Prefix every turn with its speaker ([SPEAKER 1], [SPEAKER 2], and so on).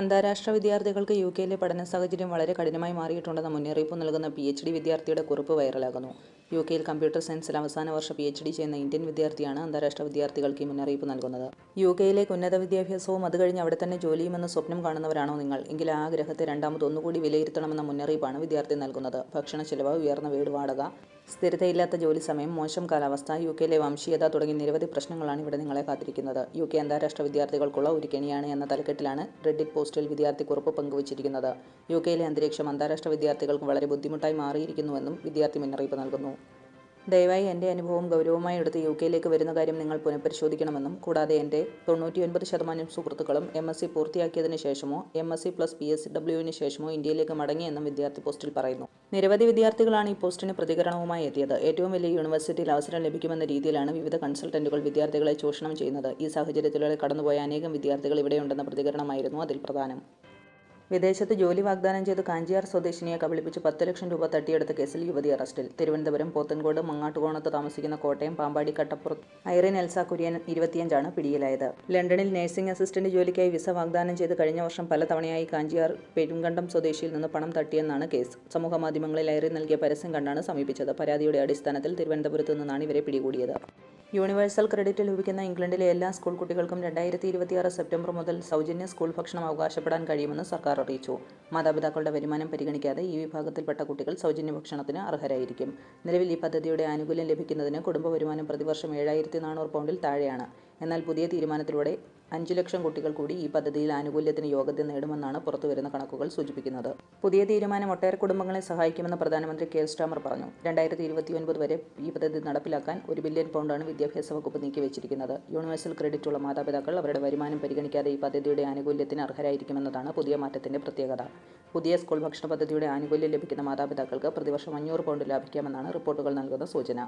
[SPEAKER 1] അന്താരാഷ്ട്ര വിദ്യാർത്ഥികൾക്ക് യു കെയിലെ പഠന സാഹചര്യം വളരെ കഠിനമായി മാറിയിട്ടുണ്ടെന്ന മുന്നറിയിപ്പ് നൽകുന്ന പി എച്ച് ഡി വിദ്യാർത്ഥിയുടെ കുറിപ്പ് വൈറലാകുന്നു. യു കെയിൽ കമ്പ്യൂട്ടർ സയൻസിൽ അവസാന വർഷ പി എച്ച് ഡി ചെയ്യുന്ന ഇന്ത്യൻ വിദ്യാർത്ഥിയാണ് അന്താരാഷ്ട്ര വിദ്യാർത്ഥികൾക്ക് ഈ മുന്നറിയിപ്പ് നൽകുന്നത്. യു കെയിലേക്ക് ഉന്നത വിദ്യാഭ്യാസവും അത് കഴിഞ്ഞ് അവിടെ തന്നെ ജോലിയുമെന്ന് സ്വപ്നം കാണുന്നവരാണോ നിങ്ങൾ? എങ്കിൽ ആ ആഗ്രഹത്തെ രണ്ടാമത് ഒന്നുകൂടി വിലയിരുത്തണമെന്ന മുന്നറിയിപ്പാണ് വിദ്യാർത്ഥി നൽകുന്നത്. ഭക്ഷണ ചെലവ് ഉയർന്ന വീട് വാടക സ്ഥിരതയില്ലാത്ത ജോലി സമയം മോശം കാലാവസ്ഥ യു കെയിലെ വംശീയത തുടങ്ങി നിരവധി പ്രശ്നങ്ങളാണ് ഇവിടെ നിങ്ങളെ കാത്തിരിക്കുന്നത്. യു കെ അന്താരാഷ്ട്ര വിദ്യാർത്ഥികൾക്കുള്ള ഒരു കെണിയാണ് എന്ന തലക്കെട്ടിലാണ് റെഡിറ്റ് പോസ്റ്റിൽ വിദ്യാർത്ഥി കുറിപ്പ് പങ്കുവച്ചിരിക്കുന്നത്. യു കെയിലെ അന്തരീക്ഷം അന്താരാഷ്ട്ര വിദ്യാർത്ഥികൾക്ക് വളരെ ബുദ്ധിമുട്ടായി മാറിയിരിക്കുന്നുവെന്നും വിദ്യാർത്ഥി മുന്നറിയിപ്പ് നൽകുന്നു. ദയവായി എന്റെ അനുഭവം ഗൗരവമായി എടുത്ത് യു കെയിലേക്ക് വരുന്ന കാര്യം നിങ്ങൾ പുനഃപരിശോധിക്കണമെന്നും കൂടാതെ എന്റെ തൊണ്ണൂറ്റിയൊൻപത് ശതമാനം സുഹൃത്തുക്കളും എം എസ് സി പൂർത്തിയാക്കിയതിന് ശേഷമോ M S C plus P S ഡബ്ല്യുവിന് ശേഷമോ ഇന്ത്യയിലേക്ക് മടങ്ങിയെന്നും വിദ്യാർത്ഥി പോസ്റ്റിൽ പറയുന്നു. നിരവധി വിദ്യാർത്ഥികളാണ് ഈ പോസ്റ്റിന് പ്രതികരണവുമായി എത്തിയത്. ഏറ്റവും വലിയ യൂണിവേഴ്സിറ്റിയിൽ അവസരം ലഭിക്കുമെന്ന രീതിയിലാണ് വിവിധ കൺസൾട്ടന്റുകൾ വിദ്യാർത്ഥികളെ ചൂഷണം ചെയ്യുന്നത്. ഈ സാഹചര്യത്തിലൂടെ കടന്നുപോയ അനേകം വിദ്യാർത്ഥികൾ ഇവിടെയുണ്ടെന്ന പ്രതികരണമായിരുന്നു അതിൽ പ്രധാനം. വിദേശത്ത് ജോലി വാഗ്ദാനം ചെയ്ത് കാഞ്ചിയാർ സ്വദേശിനിയെ കബളിപ്പിച്ച് പത്ത് ലക്ഷം രൂപ തട്ടിയെടുത്ത കേസിൽ യുവതി അറസ്റ്റിൽ. തിരുവനന്തപുരം പോത്തൻകോട് മങ്ങാട്ടുകോണത്ത് താമസിക്കുന്ന കോട്ടയം പാമ്പാടി കട്ടപ്പുറത്ത് ഐറിൻ എൽസ കുര്യൻ ഇരുപത്തിയഞ്ചാണ് പിടിയിലായത്. ലണ്ടനിൽ നഴ്സിംഗ് അസിസ്റ്റന്റ് ജോലിക്കായി വിസ വാഗ്ദാനം ചെയ്ത് കഴിഞ്ഞ വർഷം പലതവണയായി കാഞ്ചിയാർ പെരുങ്കണ്ടം സ്വദേശിയിൽ നിന്ന് പണം തട്ടിയെന്നാണ് കേസ്. സമൂഹമാധ്യമങ്ങളിൽ ഐറിൻ നൽകിയ പരസ്യം കണ്ടാണ് സമീപിച്ചത്. പരാതിയുടെ അടിസ്ഥാനത്തിൽ തിരുവനന്തപുരത്ത് നിന്നാണ് ഇവരെ പിടികൂടിയത്. യൂണിവേഴ്സൽ ക്രെഡിറ്റ് ലഭിക്കുന്ന ഇംഗ്ലണ്ടിലെ എല്ലാ സ്കൂൾ കുട്ടികൾക്കും രണ്ടായിരത്തി സെപ്റ്റംബർ മുതൽ സൗജന്യ സ്കൂൾ ഭക്ഷണം അവകാശപ്പെടാൻ കഴിയുമെന്ന് സർക്കാർ അറിയിച്ചു. മാതാപിതാക്കളുടെ വരുമാനം പരിഗണിക്കാതെ ഈ വിഭാഗത്തിൽപ്പെട്ട കുട്ടികൾ സൗജന്യ ഭക്ഷണത്തിന് അർഹരായിരിക്കും. നിലവിൽ ഈ പദ്ധതിയുടെ ആനുകൂല്യം ലഭിക്കുന്നതിന് കുടുംബ വരുമാനം പ്രതിവർഷം ഏഴായിരത്തി നാനൂറ് പൗണ്ടിൽ താഴെയാണ്. എന്നാൽ പുതിയ തീരുമാനത്തിലൂടെ അഞ്ച് ലക്ഷം കുട്ടികൾ കൂടി ഈ പദ്ധതിയിൽ ആനുകൂല്യത്തിന് യോഗ്യത നേടുമെന്നാണ് പുറത്തുവരുന്ന കണക്കുകൾ സൂചിപ്പിക്കുന്നത്. പുതിയ തീരുമാനം ഒട്ടേറെ കുടുംബങ്ങളെ സഹായിക്കുമെന്ന് പ്രധാനമന്ത്രി കെ സ്റ്റാമർ പറഞ്ഞു. രണ്ടായിരത്തി ഇരുപത്തിയൊൻപത് വരെ ഈ പദ്ധതി നടപ്പിലാക്കാൻ ഒരു ബില്യൺ പൗണ്ടാണ് വിദ്യാഭ്യാസ വകുപ്പ് നീക്കിവച്ചിരിക്കുന്നത്. യൂണിവേഴ്സൽ ക്രെഡിറ്റ് ഉള്ള മാതാപിതാക്കൾ അവരുടെ വരുമാനം പരിഗണിക്കാതെ ഈ പദ്ധതിയുടെ ആനുകൂല്യത്തിന് അർഹരായിരിക്കുമെന്നതാണ് പുതിയ മാറ്റത്തിന്റെ പ്രത്യേകത. പുതിയ സ്കൂൾ ഭക്ഷണ പദ്ധതിയുടെ ആനുകൂല്യം ലഭിക്കുന്ന മാതാപിതാക്കൾക്ക് പ്രതിവർഷം അഞ്ഞൂറ് പൗണ്ട് ലാഭിക്കാമെന്നാണ് റിപ്പോർട്ടുകൾ നൽകുന്ന സൂചന.